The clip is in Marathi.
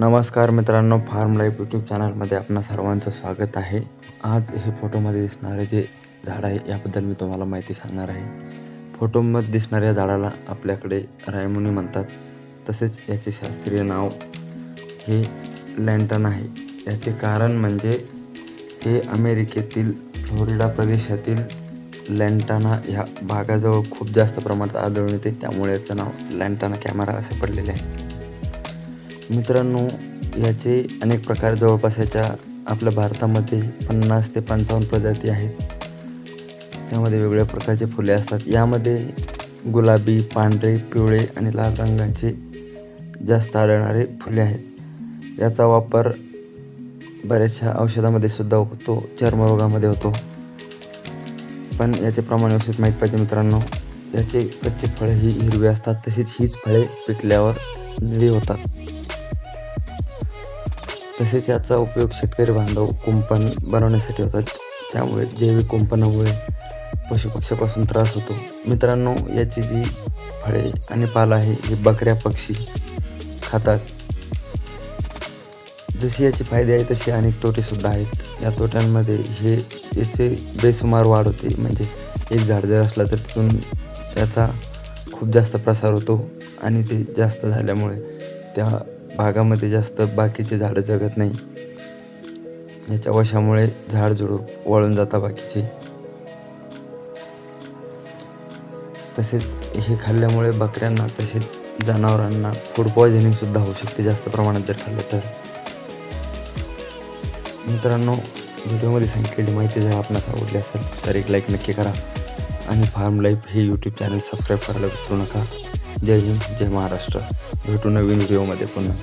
नमस्कार मित्रांनो फार्म लाईफ यूट्यूब चॅनलमध्ये आपणा सर्वांचं स्वागत आहे. आज हे फोटोमध्ये दिसणारे जे झाड आहे याबद्दल मी तुम्हाला माहिती सांगणार आहे. फोटोमध्ये दिसणाऱ्या झाडाला आपल्याकडे रायमुनी म्हणतात. तसेच याचे शास्त्रीय नाव हे लँटन आहे. याचे कारण म्हणजे हे अमेरिकेतील फ्लोरिडा प्रदेशातील लँटाना ह्या भागाजवळ खूप जास्त प्रमाणात आढळून येते. त्यामुळे याचं नाव लँटाना कॅमेरा असे पडलेले आहे. मित्रांनो याचे अनेक प्रकार जवळपास याच्या आपल्या भारतामध्ये पन्नास ते पंचावन्न प्रजाती आहेत. त्यामध्ये वेगवेगळ्या प्रकारचे फुले असतात. यामध्ये गुलाबी पांढरे पिवळे आणि लाल रंगाचे जास्त आढळणारे फुले आहेत. याचा वापर बऱ्याचशा औषधामध्ये सुद्धा होतो चर्मरोगामध्ये होतो. पण याचे प्रमाण व्यवस्थित माहीत पाहिजे मित्रांनो याचे कच्चे फळे ही हिरवी असतात. तशीच हीच फळे पिकल्यावर निळी होतात. तसेच याचा उपयोग शेतकरी बांधव कुंपण बनवण्यासाठी होतात. त्यामुळे जैविक कुंपणामुळे पशुपक्ष्यापासून त्रास होतो. मित्रांनो याची जी फळे आणि पाला आहे ही बकऱ्या पक्षी खातात. जशी याचे फायदे आहेत तसे अनेक तोटेसुद्धा आहेत. या तोट्यांमध्ये हे याचे बेसुमार वाढ होते. म्हणजे एक झाड जर असला तर तिथून त्याचा खूप जास्त प्रसार होतो आणि ते जास्त झाल्यामुळे त्या भागामध्ये जास्त बाकीचे झाडं जगत नाही. याच्या वशामुळे झाड झुडूप वळून जातात बाकीचे. तसेच हे खाल्ल्यामुळे बकऱ्यांना तसेच जनावरांना फूड पॉयझनिंग सुद्धा होऊ शकते जास्त प्रमाणात जर खाल्लं तर. मित्रांनो व्हिडिओमध्ये सांगितलेली माहिती जर आपणास आवडली असेल तर एक लाईक नक्की करा. आणि फार्म लाईफ हे यूट्यूब चॅनल सबस्क्राईब करायला विसरू नका. जय हिंद जय महाराष्ट्र. भेटू नवीन व्हिडिओमध्ये पुन्हा.